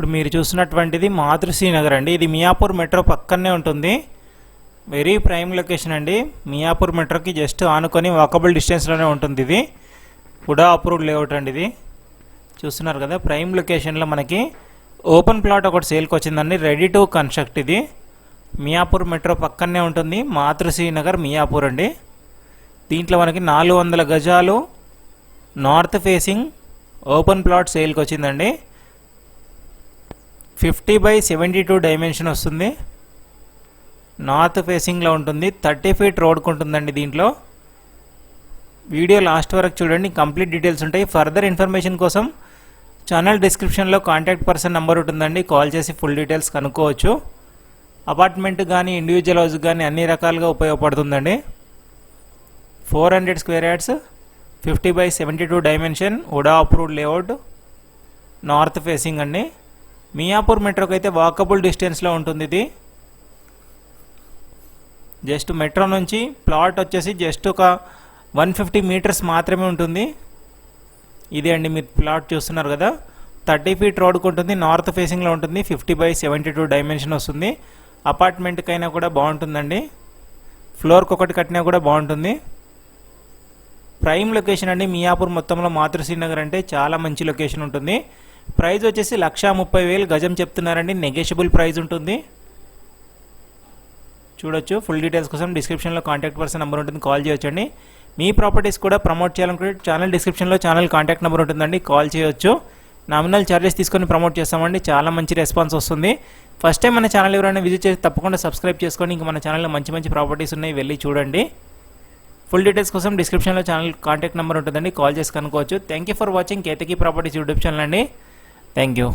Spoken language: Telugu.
ఇప్పుడు మీరు చూసినటువంటిది మాతృశ్రీ నగర్ అండి. ఇది మియాపూర్ మెట్రో పక్కనే ఉంటుంది. వెరీ ప్రైమ్ లొకేషన్ అండి. మియాపూర్ మెట్రోకి జస్ట్ ఆనుకొని వాకబుల్ డిస్టెన్స్లోనే ఉంటుంది ఇది. హుడా అప్రూవ్డ్ లేఅవుట్ అండి ఇది. చూస్తున్నారు కదా ప్రైమ్ లొకేషన్లో మనకి ఓపెన్ ప్లాట్ ఒకటి సేల్కి వచ్చిందండి. రెడీ టు కన్స్ట్రక్ట్ ఇది. మియాపూర్ మెట్రో పక్కనే ఉంటుంది. మాతృశ్రీ నగర్ మియాపూర్ అండి. దీంట్లో మనకి నాలుగు వందల గజాలు నార్త్ ఫేసింగ్ ఓపెన్ ప్లాట్ సేల్కి వచ్చిందండి. Fifty by seventy two dimension వస్తుంది. నార్త్ ఫేసింగ్లో ఉంటుంది. థర్టీ ఫీట్ రోడ్కు ఉంటుందండి దీంట్లో. వీడియో లాస్ట్ వరకు చూడండి. కంప్లీట్ డీటెయిల్స్ ఉంటాయి. ఫర్దర్ ఇన్ఫర్మేషన్ కోసం ఛానల్ డిస్క్రిప్షన్లో కాంటాక్ట్ పర్సన్ నెంబర్ ఉంటుందండి. కాల్ చేసి ఫుల్ డీటెయిల్స్ కనుక్కోవచ్చు. అపార్ట్మెంట్ కానీ ఇండివిజువల్ హౌస్ కానీ అన్ని రకాలుగా ఉపయోగపడుతుందండి. Four hundred square yards fifty by seventy two dimension UDA approved layout north facing అండి. మియాపూర్ మెట్రోకి అయితే వాకబుల్ డిస్టెన్స్లో ఉంటుంది ఇది. జస్ట్ మెట్రో నుంచి ప్లాట్ వచ్చేసి జస్ట్ ఒక వన్ ఫిఫ్టీ మీటర్స్ మాత్రమే ఉంటుంది. ఇదే అండి మీరు ప్లాట్ చూస్తున్నారు కదా. థర్టీ ఫీట్ రోడ్కు ఉంటుంది నార్త్ ఫేసింగ్లో ఉంటుంది fifty by seventy two dimension వస్తుంది. అపార్ట్మెంట్కైనా కూడా బాగుంటుందండి. ఫ్లోర్కి ఒకటి కట్టినా కూడా బాగుంటుంది. ప్రైమ్ లొకేషన్ అండి మియాపూర్ మొత్తంలో మాతృశ్రీ నగర్ అంటే చాలా మంచి లొకేషన్ ఉంటుంది. ప్రైజ్ వచ్చేసి లక్షా ముప్పై వేలు గజం చెప్తున్నారండి. నెగెషియబుల్ ప్రైజ్ ఉంటుంది. చూడొచ్చు. ఫుల్ డీటెయిల్స్ కోసం డిస్క్రిప్షన్లో కాంటాక్ట్ పర్సన్ నెంబర్ ఉంటుంది. కాల్ చేయొచ్చండి. మీ ప్రాపర్టీస్ కూడా ప్రమోట్ చేయాలనుకుంటే ఛానల్ డిస్క్రిప్షన్లో ఛానల్ కాంటాక్ట్ నెంబర్ ఉంటుందండి. కాల్ చేయొచ్చు. నామినల్ ఛార్జెస్ తీసుకొని ప్రమోట్ చేస్తామండి. చాలా మంచి రెస్పాన్స్ వస్తుంది. ఫస్ట్ టైం మన ఛానల్ ఎవరైనా విజిట్ చేసి తప్పకుండా సబ్స్క్రైబ్ చేసుకొని ఇంకా మన ఛానల్లో మంచి మంచి ప్రాపర్టీస్ ఉన్నాయి. వెళ్ళి చూడండి. ఫుల్ డీటెయిల్స్ కోసం డిస్క్రిప్షన్లో ఛానల్ కాంటాక్ట్ నెంబర్ ఉంటుందండి. కాల్ చేసి కనుక్కోవచ్చు. Thank you for watching Ketaki properties YouTube channel అండి. Thank you